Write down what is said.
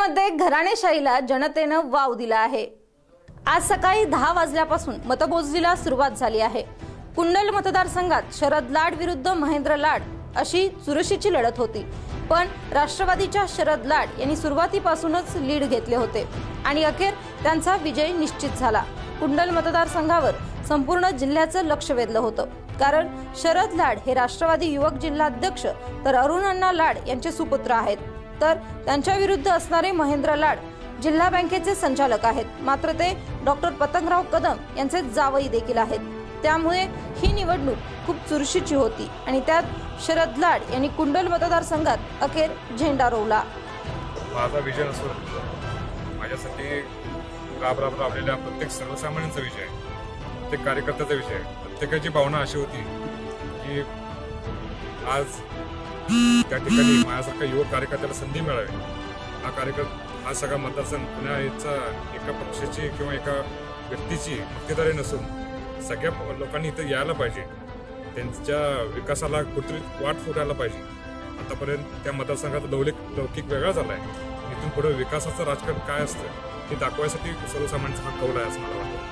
कुंडलमध्ये घराणेशाहीला जनतेनं वाव दिला आहे. आज सकाळी दहा वाजल्यापासून मतमोजणीला सुरुवात झाली आहे. कुंडल मतदारसंघात शरद लाड विरुद्ध महेंद्र लाड अशी चुरशीची लढत होती. पण राष्ट्रवादीच्या शरद लाड यांनी सुरुवातीपासूनच लीड घेतले होते आणि अखेर त्यांचा विजय निश्चित झाला. कुंडल मतदारसंघावर संपूर्ण जिल्ह्याचं लक्ष वेधलं होतं. कारण शरद लाड हे राष्ट्रवादी युवक जिल्हाध्यक्ष तर अरुण अण्णा लाड यांचे सुपुत्र आहेत. तर त्यांच्या विरुद्ध असणारे महेंद्र लाड जिल्हा बँकेचे संचालक आहेत. मात्र ते डॉक्टर पतंगराव कदम यांचे जावई देखील आहेत. त्यामुळे ही निवडणूक खूप चुरशीची होती आणि त्यात शरद लाड यांनी कुंडल मतदारसंघात अखेर झेंडा रोवला. माझा विजय असून माझ्यासाठी राब राब राबलेल्या प्रत्येक सर्वसामान्यांचा विजय प्रत्येक कार्यकर्त्याचा विजय प्रत्येकाची भावना अशी होती की आज त्या ठिकाणी माझ्यासारख्या युवक कार्यकर्त्याला संधी मिळावी. हा कार्यकर्ता हा सगळा मतदारसंघ पुण्याचा एका पक्षाची किंवा एका व्यक्तीची मक्तेदारी नसून सगळ्या लोकांनी इथं यायला पाहिजे. त्यांच्या विकासाला कुठेतरी वाट फुटायला पाहिजे. आतापर्यंत त्या मतदारसंघाचा लौलिक लौकिक वेगळा झाला आहे इथून पुढे विकासाचं राजकारण काय असतं हे दाखवायसाठी सर्वसामान्यांचा हा कौल आहे असं मला वाटतं.